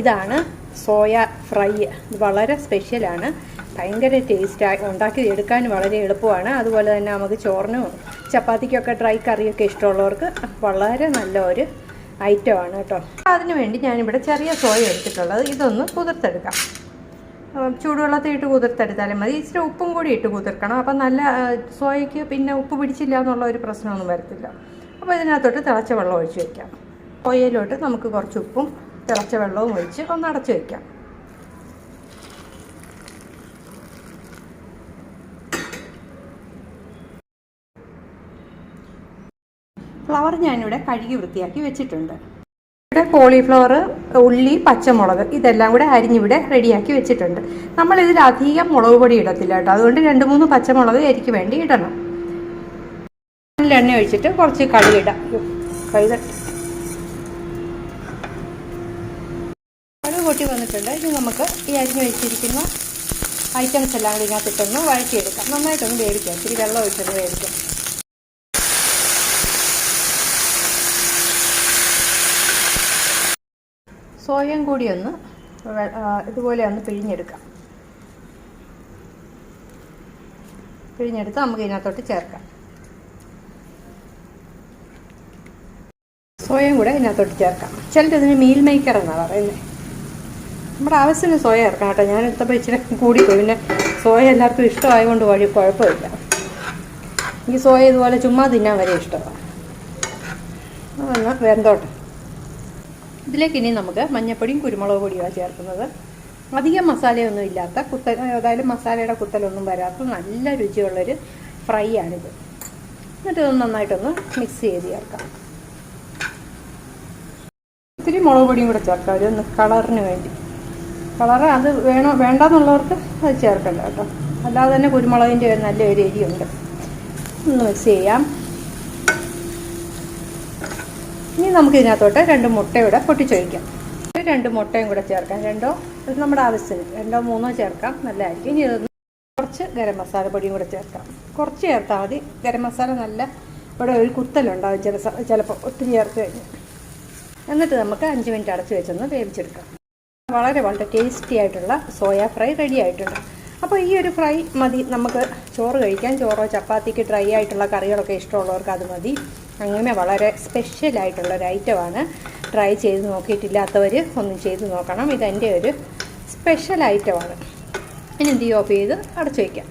ഇതാണ് soya fry. ഇത് വളരെ സ്പെഷ്യലാണ് ഭയങ്കര ടേസ്റ്റ് ഉണ്ടാക്കി എടുക്കാൻ വളരെ എളുപ്പമാണ്. അതുപോലെ തന്നെ നമുക്ക് ചോറിനും ചപ്പാത്തിക്കൊക്കെ ഡ്രൈ കറിയൊക്കെ ഇഷ്ടമുള്ളവർക്ക് വളരെ നല്ല ഒരു ഐറ്റമാണ് കേട്ടോ. അതിന് വേണ്ടി ഞാനിവിടെ ചെറിയ സോയ എടുത്തിട്ടുള്ളത്. ഇതൊന്ന് കുതിർത്തെടുക്കാം. ചൂടുവെള്ളത്തിൽ ഇട്ട് കുതിർത്തെടുത്താലും മതി. ഇച്ചിരി ഉപ്പും കൂടി ഇട്ട് കുതിർക്കണം. അപ്പം നല്ല സോയയ്ക്ക് പിന്നെ ഉപ്പ് പിടിച്ചില്ല എന്നുള്ള ഒരു പ്രശ്നമൊന്നും വരത്തില്ല. അപ്പോൾ ഇതിനകത്തോട്ട് തിളച്ച വെള്ളം ഒഴിച്ച് വയ്ക്കാം. സോയയിലോട്ട് നമുക്ക് കുറച്ച് ഉപ്പും തിളച്ച വെള്ളവും ഒഴിച്ച് ഒന്ന് അടച്ചു വയ്ക്കാം ഫ്ലവർ ഞാനിവിടെ കഴുകി വൃത്തിയാക്കി വെച്ചിട്ടുണ്ട്. ഇവിടെ കോളിഫ്ലവർ ഉള്ളി പച്ചമുളക് ഇതെല്ലാം കൂടെ അരിഞ്ഞിവിടെ റെഡിയാക്കി വെച്ചിട്ടുണ്ട്. നമ്മൾ ഇതിൽ അധികം മുളക് പൊടി ഇടത്തില്ല കേട്ടോ. അതുകൊണ്ട് രണ്ട് മൂന്ന് പച്ചമുളക് എനിക്ക് വേണ്ടി ഇടണം. എണ്ണ ഒഴിച്ചിട്ട് കുറച്ച് കഴുകിടാം കഴുതട്ടി പൊട്ടി വന്നിട്ടുണ്ട്. ഇനി നമുക്ക് ഈ അരിഞ്ഞ് വെച്ചിരിക്കുന്ന ഐറ്റംസ് എല്ലാം കൂടി ഇതിനകത്തിട്ടൊന്ന് വഴറ്റിയെടുക്കാം. നന്നായിട്ടൊന്ന് വേവിക്കാം. ഇച്ചിരി വെള്ളം ഒഴിച്ചൊന്ന് വേവിക്കാം. സോയം കൂടി ഒന്ന് ഇതുപോലെ ഒന്ന് പിഴിഞ്ഞെടുക്കാം. പിഴിഞ്ഞെടുത്ത് നമുക്ക് ഇതിനകത്തോട്ട് ചേർക്കാം. സോയം കൂടെ ഇതിനകത്തോട്ട് ചേർക്കാം. ചിലത് ഇതിന് മീൽ മേക്കർ എന്നാണ് പറയുന്നത് നമ്മുടെ ആവശ്യത്തിന് സോയ ചേർക്കണം കേട്ടോ. ഞാൻ എടുത്തപ്പോൾ ഇച്ചിരി കൂടിപ്പോയി. പിന്നെ സോയ എല്ലാവർക്കും ഇഷ്ടമായതുകൊണ്ട് വഴി കുഴപ്പമില്ല. ഈ സോയ ഇതുപോലെ ചുമ്മാ തിന്നാൻ വരെ ഇഷ്ടമാണ്. അതൊന്ന് വെന്തോട്ടെ. ഇതിലേക്ക് ഇനി നമുക്ക് മഞ്ഞപ്പൊടിയും കുരുമുളക് പൊടിയുമാണ് ചേർക്കുന്നത്. അധികം മസാലയൊന്നും ഇല്ലാത്ത കുത്തൽ അതായത് മസാലയുടെ കുത്തലൊന്നും വരാത്ത നല്ല രുചിയുള്ളൊരു ഫ്രൈ ആണിത്. എന്നിട്ട് ഇത് നന്നായിട്ടൊന്ന് മിക്സ് ചെയ്ത് ചേർക്കാം. ഇത്തിരി മുളക് പൊടിയും കൂടെ ചേർക്കാം. ഒരു കളറിന് വേണ്ടി. കളറ് അത് വേണോ വേണ്ടെന്നുള്ളവർക്ക് അത് ചേർക്കണ്ട കേട്ടോ. അല്ലാതെ തന്നെ കുരുമുളകിന്റെ ഒരു നല്ല ഒരു എരിയുണ്ട് ഒന്ന് മിക്സ് ചെയ്യാം. ഇനി നമുക്ക് ഇതിനകത്തോട്ട് രണ്ട് മുട്ടയുടെ പൊട്ടിച്ചൊഴിക്കാം. രണ്ട് മുട്ടയും കൂടെ ചേർക്കാം. രണ്ടോ ഇത് നമ്മുടെ ആവശ്യത്തിന് രണ്ടോ മൂന്നോ ചേർക്കാം. നല്ലതായിരിക്കും. ഇനി ഇതൊന്ന് കുറച്ച് ഗരം മസാല പൊടിയും കൂടെ ചേർക്കാം. കുറച്ച് ചേർത്താൽ മതി. ഗരം മസാല നല്ല ഇവിടെ ഒരു കുത്തലുണ്ടാവും ചില ചിലപ്പോൾ ഒത്തിരി ചേർത്ത് കഴിഞ്ഞ്. എന്നിട്ട് നമുക്ക് അഞ്ച് മിനിറ്റ് അടച്ച് വെച്ചൊന്ന് വേവിച്ചെടുക്കാം. വളരെ വളരെ ടേസ്റ്റി ആയിട്ടുള്ള സോയ ഫ്രൈ റെഡി ആയിട്ടുണ്ട്. അപ്പോൾ ഈ ഒരു ഫ്രൈ മതി. നമുക്ക് ചോറ് കഴിക്കാൻ ചോറോ ചപ്പാത്തിക്ക് ഡ്രൈ ആയിട്ടുള്ള കറികളൊക്കെ ഇഷ്ടമുള്ളവർക്ക് അത് മതി. അങ്ങനെ വളരെ സ്പെഷ്യൽ ആയിട്ടുള്ള ഒരു ഐറ്റമാണ് ട്രൈ ചെയ്ത് നോക്കിയിട്ടില്ലാത്തവർ ഒന്നും ചെയ്ത് നോക്കണം. ഇതെന്റെ ഒരു സ്പെഷ്യൽ ഐറ്റമാണ് ഇനി എന്ത് ചെയ്യുമോ ചെയ്ത് അടച്ചു വയ്ക്കാം